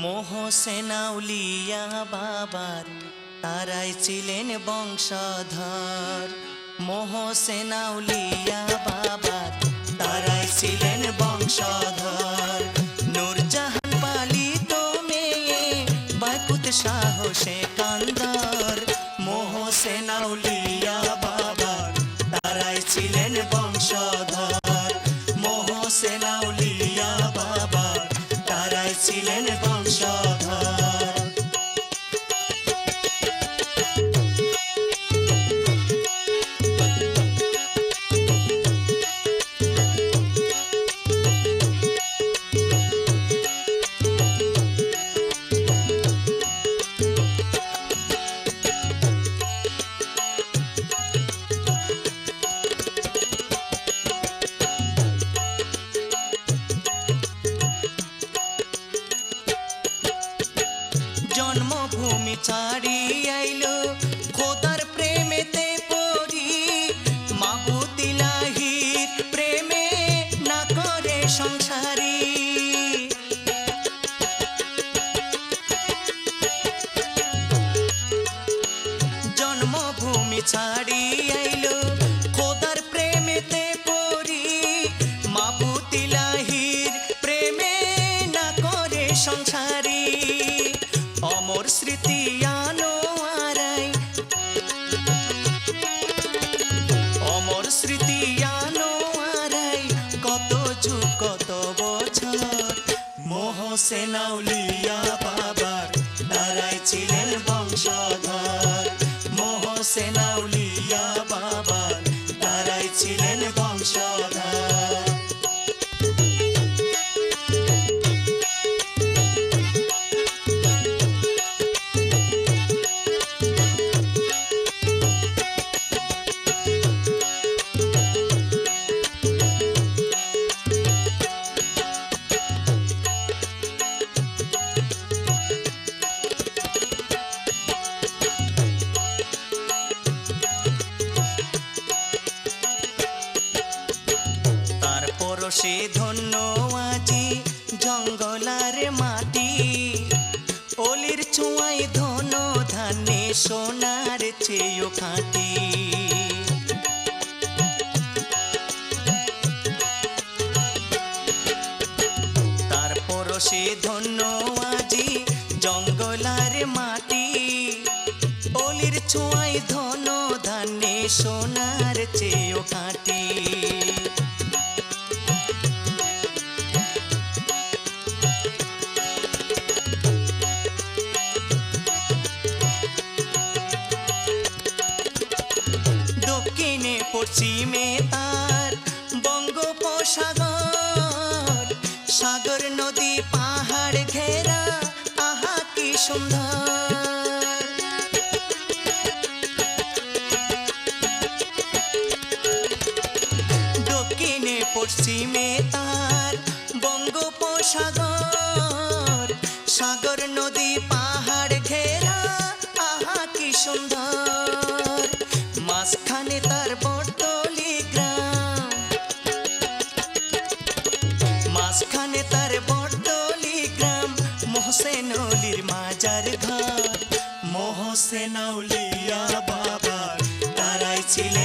মোহসেনাউলিয়া বাবার, তারাই ছিলেন বংশধর। মোহসেনাউলিয়া বাবার, তারাই ছিলেন বংশধর। নূরজাহান পালিত মেয়ে বাকুত সাহসে কান্দর। মোহসেনাউলিয়া বাবার, তারাই ছিলেন বংশধর। মোহসেনাউলিয়া বাবার, তারাই ছিলেন বংশধর প্রেমেতে পড়ি। মাবুতিলাহির প্রেমে না করে সংসারী। জন্মভূমি ছাড়ি আইলো, খোদার প্রেমেতে পড়ি। মাবুতিলাহির প্রেমে না করে সংসারী। অমর স্মৃতি মোহসেনাউলিয়া বাবার তারাই ছিলেন বংশধর। মোহসেনাউলিয়া বাবার সে ধন্য আজি জঙ্গলার মাটি। অলির ছোঁয়াই ধন ধানে সোনার চেয়েও খাঁটি। তারপর সে ধন্য আজি জঙ্গলার মাটি। অলির ছোঁয়াই ধন পশ্চিমে তার বঙ্গোপসাগর। সাগর নদী পাহাড় ঘেরা, আহা কি সুন্দর। দক্ষিণে পশ্চিমে তার বঙ্গোপসাগর। সাগর নদী পাহাড় ঘেরা, আহা কি সুন্দর। মাঝখানে তার বটলি গ্রাম। মোহসেন অলির মাজার ঘর। মোহসেন বাবা তারাই ছিলেন